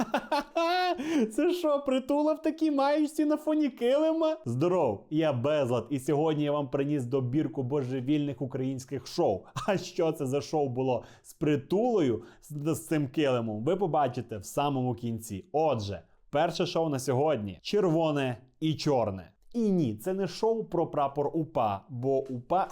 Це що, притула в такій маєчці на фоні килима? Здоров, я Безлад, і сьогодні я вам приніс добірку божевільних українських шоу. А що це за шоу було з притулою з, з цим килимом? Ви побачите в самому кінці. Отже, перше шоу на сьогодні червоне і чорне. І ні, це не шоу про прапор УПА, бо УПА.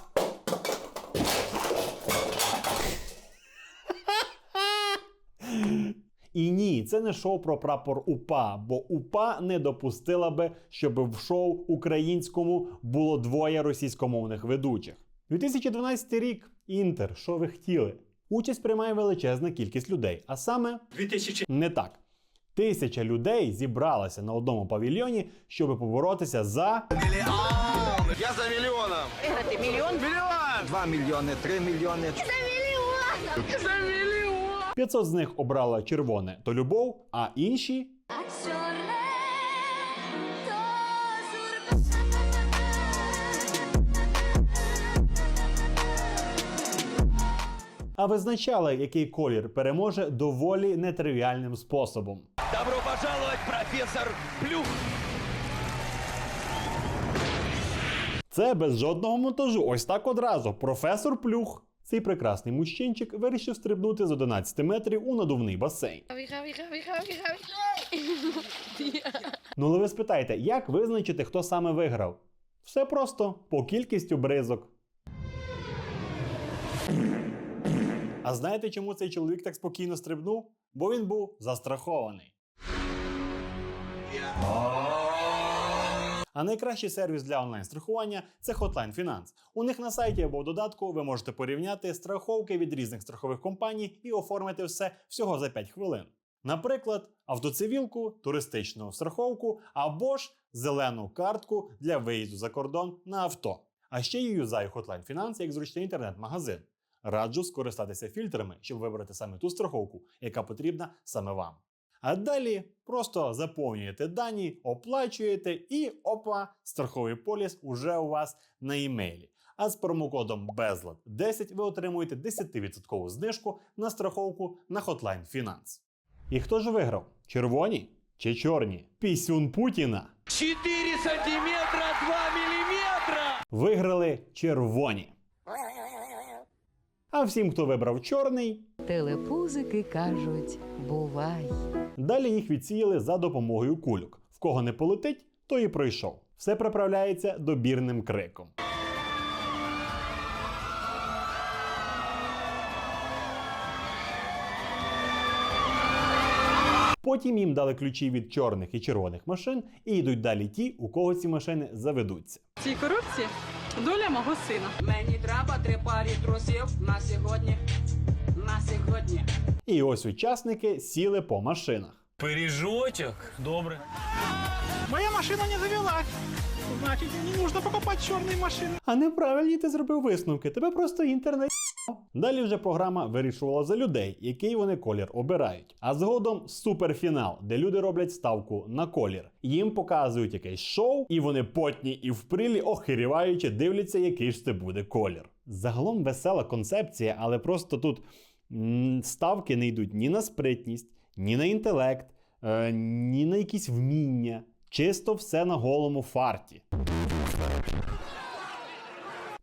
І ні, це не шоу про прапор УПА, бо УПА не допустила би, щоб в шоу українському було двоє російськомовних ведучих. 2012 рік Інтер, що ви хотіли? Участь приймає величезна кількість людей, а саме 2000 не так. Тисяча людей зібралася на одному павільйоні, щоб поборотися за Я за миллионом. Виграти мільйон. Миллион! Два миллиона, три миллиона. 500 з них обрала червоне то любов, а інші А визначали, який колір переможе доволі нетривіальним способом. Добро пожаловать, профессор Плюх! Це без жодного монтажу. Ось так одразу. Професор Плюх. Цей прекрасний мужчинчик вирішив стрибнути з 11 метрів у надувний басейн. Ну, але ви спитаєте, як визначити, хто саме виграв? Все просто по кількістю бризок. А знаєте, чому цей чоловік так спокійно стрибнув? Бо він був застрахований. А найкращий сервіс для онлайн-страхування це Hotline Finance. У них на сайті або в додатку ви можете порівняти страховки від різних страхових компаній і оформити все всього за 5 хвилин. Наприклад, автоцивілку, туристичну страховку або ж зелену картку для виїзду за кордон на авто. А ще я юзаю Hotline Finance як зручний інтернет-магазин. Раджу скористатися фільтрами, щоб вибрати саме ту страховку, яка потрібна саме вам. А далі просто заповнюєте дані, оплачуєте і опа, страховий поліс уже у вас на імейлі. А з промокодом BEZLAD10 ви отримуєте 10% знижку на страховку на Hotline Finance. І хто ж виграв? Червоні чи чорні? Пісюн Путіна. 4 сантиметра 2 миллиметра! Виграли червоні. А всім, хто вибрав чорний, Телепузики кажуть, бувай. Далі їх відсіяли за допомогою кульок. В кого не полетить, той і пройшов. Все приправляється добірним криком. Потім їм дали ключі від чорних і червоних машин і йдуть далі ті, у кого ці машини заведуться. Цій коробці доля мого сина. Мені треба три парі трусів на сьогодні. На сьогодні. І ось учасники сіли по машинах. Пиріжочок. Добре. Моя машина не завелась. Значить, не нужно покупати чорні машини. А неправильні ти зробив висновки. Тебе просто інтернет. Далі вже програма вирішувала за людей, який вони колір обирають. А згодом суперфінал, де люди роблять ставку на колір. Їм показують якесь шоу, і вони потні і вприлі, охиріваючи, дивляться, який ж це буде колір. Загалом весела концепція, але просто тут м, ставки не йдуть ні на спритність, ні на інтелект, е, ні на якісь вміння. Чисто все на голому фарті.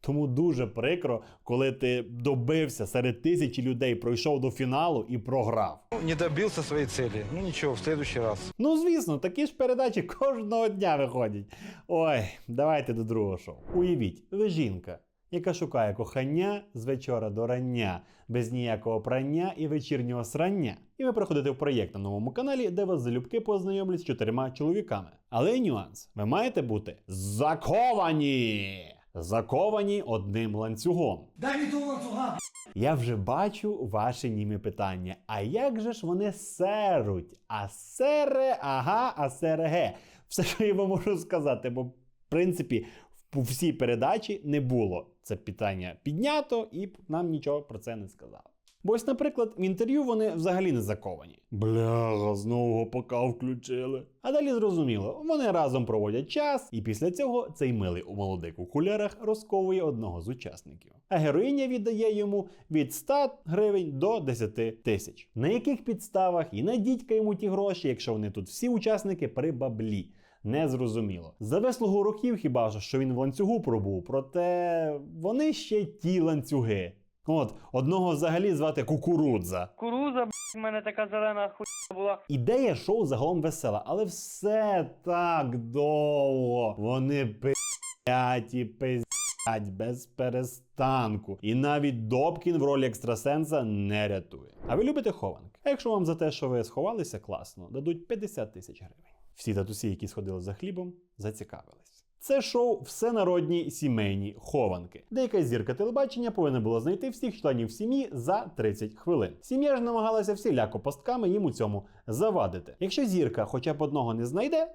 Тому дуже прикро, коли ти добився серед тисячі людей, пройшов до фіналу і програв. Не добился своей цели. Ну ничего, в следующий раз. Ну, звісно, такі ж передачі кожного дня виходять. Ой, давайте до другого шоу. Уявіть, ви жінка, яка шукає кохання з вечора до рання, без ніякого прання і вечірнього срання. І ви приходите в проєкт на новому каналі, де вас залюбки познайомлять з чотирма чоловіками. Але нюанс: ви маєте бути заковані! Заковані одним ланцюгом. Дай мне ланцюга. Я вже бачу ваші німі питання. А як же ж вони серуть? А сере, ага, а сереге. Все, що я вам можу сказати, бо в принципі в всій передачі не було це питання піднято, і нам нічого про це не сказали. Бо ось, наприклад, в інтерв'ю вони взагалі не заковані. Бляга, знову гопака включили. А далі зрозуміло, вони разом проводять час, і після цього цей милий у молодих окулярах розковує одного з учасників. А героїня віддає йому від 100 гривень до 10 тисяч. На яких підставах і надіть йому ті гроші, якщо вони тут всі учасники при баблі. Незрозуміло. За вислугу років хіба що він в ланцюгу пробув, проте вони ще ті ланцюги. От, одного взагалі звати Кукурудза. Кукуруза, в мене така зелена хуйня була. Ідея шоу загалом весела, але все так довго. Вони пиздять і пиздять без перестанку. І навіть Добкін в ролі екстрасенса не рятує. А ви любите хованки? А якщо вам за те, що ви сховалися класно, дадуть 50 тисяч гривень. Всі татусі, які сходили за хлібом, зацікавились. Це шоу всенародні сімейні хованки. Деяка зірка телебачення повинна була знайти всіх членів сім'ї за 30 хвилин. Сім'я ж намагалася всіляко пастками їм у цьому завадити. Якщо зірка хоча б одного не знайде,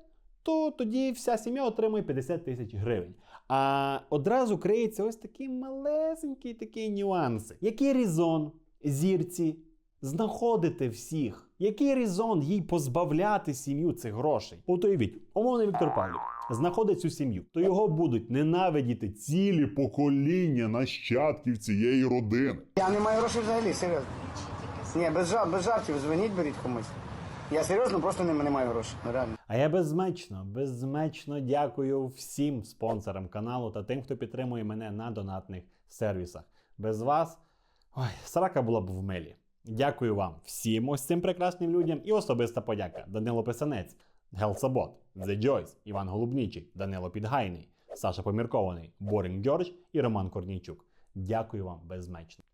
то тоді вся сім'я отримує 50 тисяч гривень. А одразу криється ось такий малесенький такий нюанси. Який різон зірці знаходити всіх? Який резон їй позбавляти сім'ю цих грошей? От уявіть, умовний Віктор Павлік знаходить цю сім'ю, то його будуть ненавидіти цілі покоління нащадків цієї родини. Я не маю грошей взагалі, серйозно. Ні, без, жар, без жартів дзвоніть, беріть комусь. Я серйозно просто не, не маю грошей. Ну, реально. А я безмечно, безмечно дякую всім спонсорам каналу та тим, хто підтримує мене на донатних сервісах. Без вас ой, срака була б в милі. Дякую вам всім ось цим прекрасним людям і особиста подяка Данило Писанець, Гелсабот, The Joyce, Іван Голубнічий, Данило Підгайний, Саша Поміркований, Борінг Джордж і Роман Корнійчук. Дякую вам безмечно.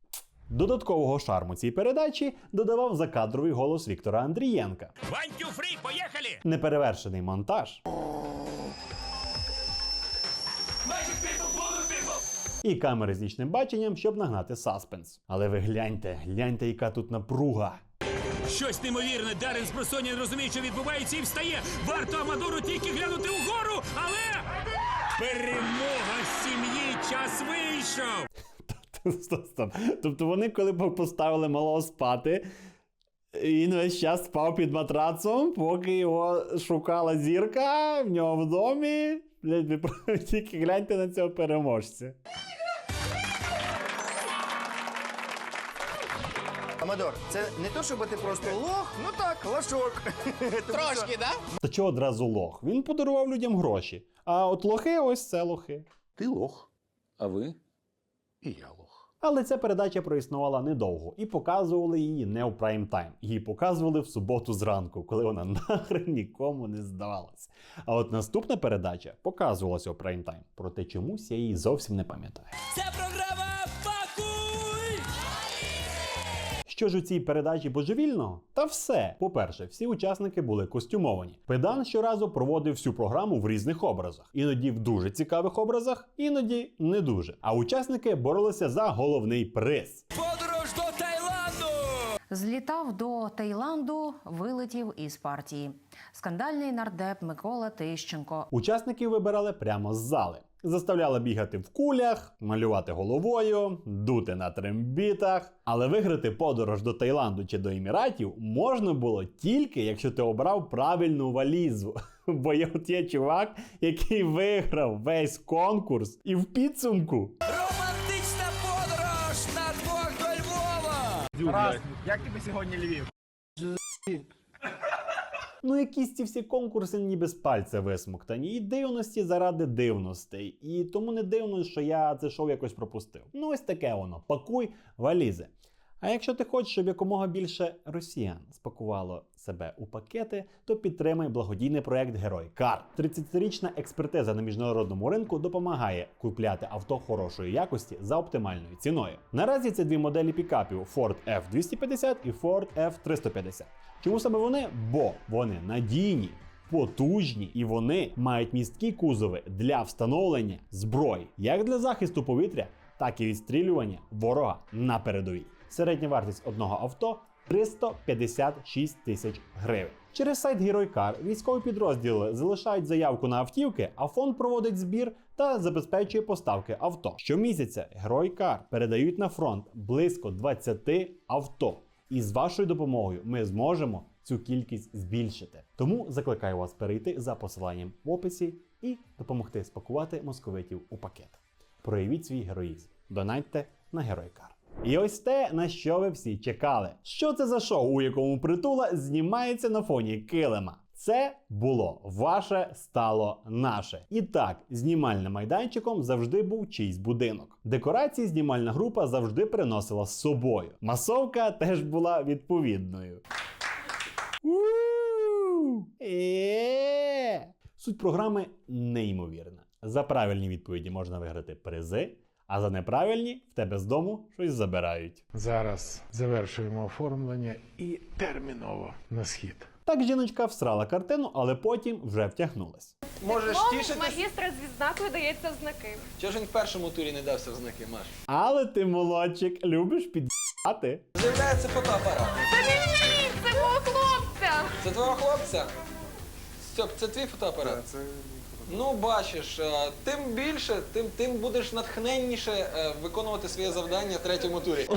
Додаткового шарму цій передачі додавав закадровий голос Віктора Андрієнка. Вань фри, поехали! Неперевершений монтаж. І камери з нічним баченням, щоб нагнати саспенс. Але ви гляньте, гляньте, яка тут напруга. Щось неймовірне, просоння не розуміє, що відбувається, і встає. Варто Амадору тільки глянути угору, але перемога сім'ї, час вийшов. Стоп, стоп. Тобто вони, коли поставили малого спати, він весь час спав під матрацом, поки його шукала зірка в нього в домі. Блять, ви тільки гляньте на цього переможця. Амадор, це не то, щоб ти просто лох, ну так, лошок. Трошки, да? Та чого одразу лох? Він подарував людям гроші. А от лохи ось це лохи. Ти лох. А ви і я лох. Але ця передача проіснувала недовго і показували її не у прайм тайм. Її показували в суботу зранку, коли вона нахрен нікому не здавалась. А от наступна передача показувалася у прайм тайм. Проте чомусь я її зовсім не пам'ятаю. Це програма Що ж у цій передачі божевільного? Та все. По-перше, всі учасники були костюмовані. Педан щоразу проводив всю програму в різних образах. Іноді в дуже цікавих образах, іноді не дуже. А учасники боролися за головний приз. Подорож до Таїланду! Злітав до Таїланду, вилетів із партії. Скандальний нардеп Микола Тищенко. Учасників вибирали прямо з зали. Заставляли бігати в кулях, малювати головою, дути на трембітах. Але виграти подорож до Таїланду чи до Еміратів можна було тільки, якщо ти обрав правильну валізу. Бо є от є чувак, який виграв весь конкурс, і в підсумку Романтична подорож на двох до Львова! Раз, як тобі сьогодні Львів? Ну, якісь ці всі конкурси ніби з пальця висмоктані, і дивності заради дивностей. І тому не дивно, що я це шоу якось пропустив. Ну, ось таке воно. Пакуй валізи. А якщо ти хочеш, щоб якомога більше росіян спакувало себе у пакети, то підтримай благодійний проект Герой Кар. 30-річна експертиза на міжнародному ринку допомагає купляти авто хорошої якості за оптимальною ціною. Наразі це дві моделі пікапів Ford F250 і Ford F350. Чому саме вони? Бо вони надійні, потужні і вони мають місткі кузови для встановлення зброї як для захисту повітря, так і відстрілювання ворога на передовій. Середня вартість одного авто 356 тисяч гривень. Через сайт Геройкар військові підрозділи залишають заявку на автівки, а фонд проводить збір та забезпечує поставки авто. Щомісяця Геройкар передають на фронт близько 20 авто. І з вашою допомогою ми зможемо цю кількість збільшити. Тому закликаю вас перейти за посиланням в описі і допомогти спакувати московитів у пакет. Проявіть свій героїзм. Донатьте на Геройкар. І ось те, на що ви всі чекали. Що це за шоу, у якому притула знімається на фоні килима? Це було ваше стало наше. І так, знімальним майданчиком завжди був чийсь будинок. Декорації знімальна група завжди приносила з собою. Масовка теж була відповідною. Е! Суть програми неймовірна. За правильні відповіді можна виграти призи, а за неправильні в тебе з дому щось забирають. Зараз завершуємо оформлення і терміново на схід. Так жіночка всрала картину, але потім вже втягнулась. Можеш Диплом тішитись. магістра з відзнакою дається в знаки. Чого ж він в першому турі не дався в знаки, Маш? Але ти, молодчик, любиш під'їхати. З'являється фотоапарат. Це не мій, це мого хлопця. Це твого хлопця? Стьоп, це твій фотоапарат? Це Ну, бачиш, е, тим більше, тим, тим будеш натхненніше е, виконувати своє завдання в третьому турі.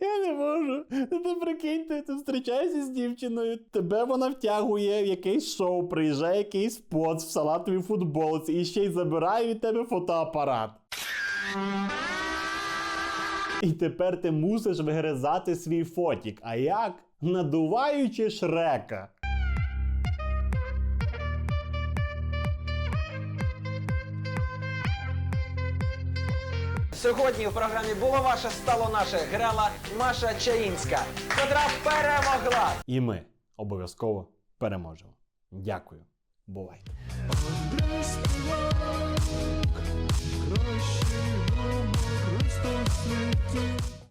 Я не можу. Ти прикиньте, ти зустрічаєшся з дівчиною, тебе вона втягує в якесь шоу, приїжджає якийсь поц в салатовій футболці і ще й забирає від тебе фотоапарат. І тепер ти мусиш вигризати свій фотік. А як? Надуваючи шрека. Сьогодні в програмі було ваше стало наше грала Маша Чаїнська, котра перемогла. І ми обов'язково переможемо. Дякую. Бувай.